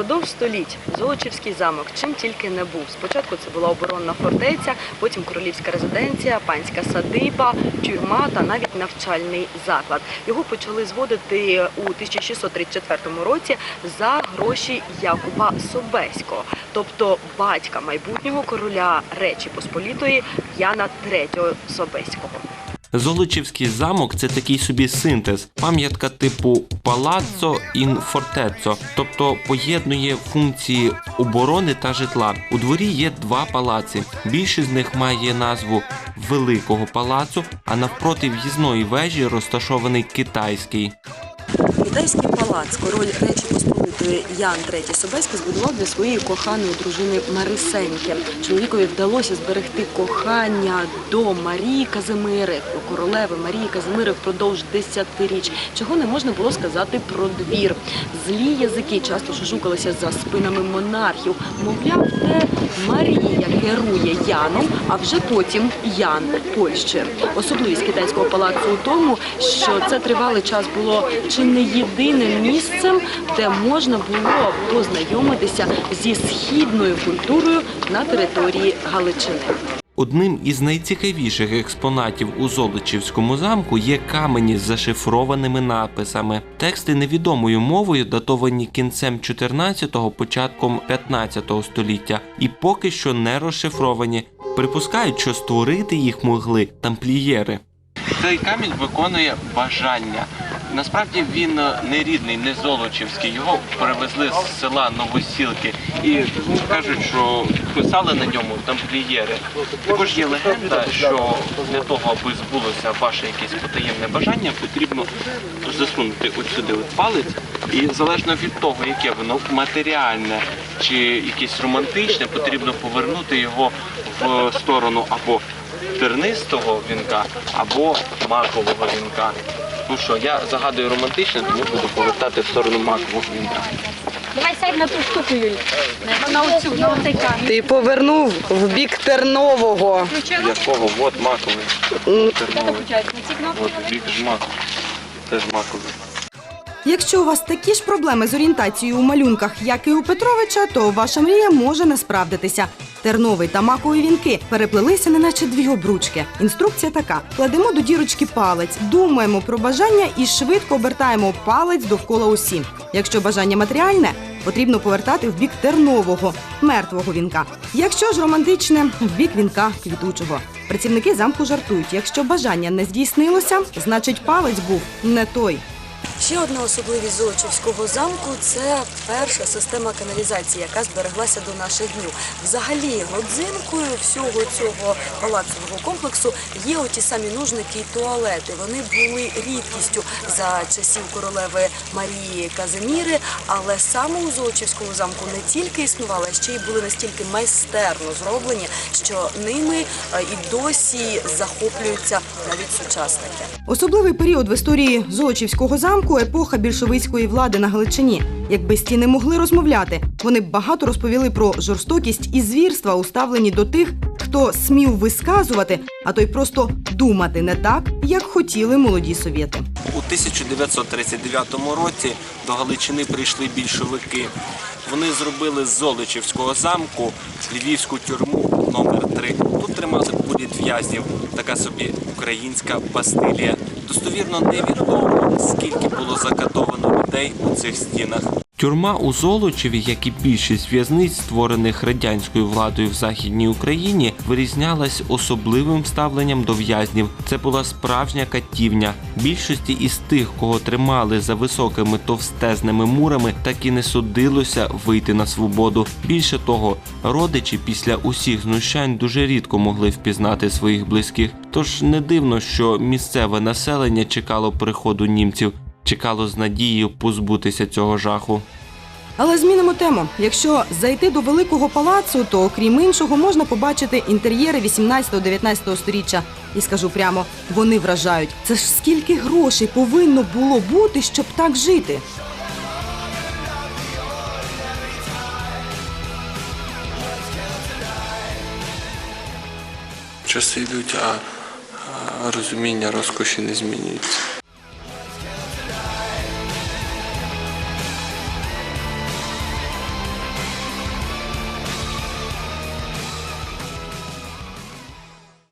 Упродовж століть Золочівський замок чим тільки не був. Спочатку це була оборонна фортеця, потім королівська резиденція, панська садиба, тюрма та навіть навчальний заклад. Його почали зводити у 1634 році за гроші Якуба Собеського, тобто батька майбутнього короля Речі Посполітої Яна III Собеського. Золочівський замок це такий собі синтез, пам'ятка типу палаццо ін фортецо, тобто поєднує функції оборони та житла. У дворі є два палаци. Більший з них має назву Великого палацу, а навпроти в'їзної вежі розташований китайський. Китайський палац король Речі Посполитої Ян III Собеський збудував для своєї коханої дружини Марисеньки. Чоловікові вдалося зберегти кохання до Марії Казимири, про королеви Марії Казимири впродовж десятиріч, чого не можна було сказати про двір. Злі язики часто шушукалися за спинами монархів. Мовляв, те Марія керує Яном, а вже потім Ян Польщі. Особливість китайського палацу у тому, що це тривалий час було чи не єдиним місцем, де можна було познайомитися зі східною культурою на території Галичини. Одним із найцікавіших експонатів у Золочівському замку є камені з зашифрованими написами. Тексти невідомою мовою датовані кінцем 14-го, початком 15-го століття і поки що не розшифровані. Припускають, що створити їх могли тамплієри. Цей камінь виконує бажання. Насправді він е, не рідний, не золочівський. Його привезли з села Новосілки і кажуть, що писали на ньому тамплієри. Також є легенда, що для того, аби збулося ваше якесь потаємне бажання, потрібно засунути от сюди от палець, і залежно від того, яке воно матеріальне чи якесь романтичне, потрібно повернути його в сторону або тернистого вінка або макового вінка. Ну що, я загадую романтично, тому буду повертати в сторону макового гвинта. Давай сядь на ту штуку, Юль. Вона оцю, на оцей камінь. Ти повернув в бік Тернового. Якого? От маковий. Терновий. включається? На ці кнопки? От бік ж маковий. Теж маковий. Якщо у вас такі ж проблеми з орієнтацією у малюнках, як і у Петровича, то ваша мрія може не справдитися. Терновий та макові вінки переплелися, неначе дві обручки. Інструкція така: кладемо до дірочки палець, думаємо про бажання і швидко обертаємо палець довкола осі. Якщо бажання матеріальне, потрібно повертати в бік тернового, мертвого вінка. Якщо ж романтичне, в бік вінка квітучого. Працівники замку жартують: якщо бажання не здійснилося, значить палець був не той. Ще одна особливість Золочівського замку це перша система каналізації, яка збереглася до наших днів. Взагалі, родзинкою всього цього палацового комплексу є оті самі нужники і туалети. Вони були рідкістю за часів королеви Марії Казиміри, але саме у Золочівському замку не тільки існували, а ще й були настільки майстерно зроблені, що ними е, і досі захоплюються навіть сучасники. Особливий період в історії Золочівського замку епоха більшовицької влади на Галичині. Якби стіни могли розмовляти, вони б багато розповіли про жорстокість і звірства, уставлені до тих, хто смів висказувати, а то й просто думати не так, як хотіли молоді совєти. У 1939 році до Галичини прийшли більшовики. Вони зробили з Золочівського замку львівську тюрму номер 3 Тут тримали політв'язнів, така собі українська бастилія. Достовірно невідомо, скільки було закатовано людей у цих стінах. Тюрма у Золочеві, як і більшість в'язниць, створених радянською владою в Західній Україні, вирізнялась особливим ставленням до в'язнів. Це була справжня катівня. Більшості із тих, кого тримали за високими товстезними мурами, так і не судилося вийти на свободу. Більше того, родичі після усіх знущань дуже рідко могли впізнати своїх близьких. Тож не дивно, що місцеве населення чекало приходу німців, чекало з надією позбутися цього жаху. Але змінимо тему. Якщо зайти до великого палацу, то окрім іншого можна побачити інтер'єри 18-19 сторіччя. І скажу прямо, вони вражають. Це ж скільки грошей повинно було бути, щоб так жити. Часи йдуть, а, а розуміння розкоші не змінюється.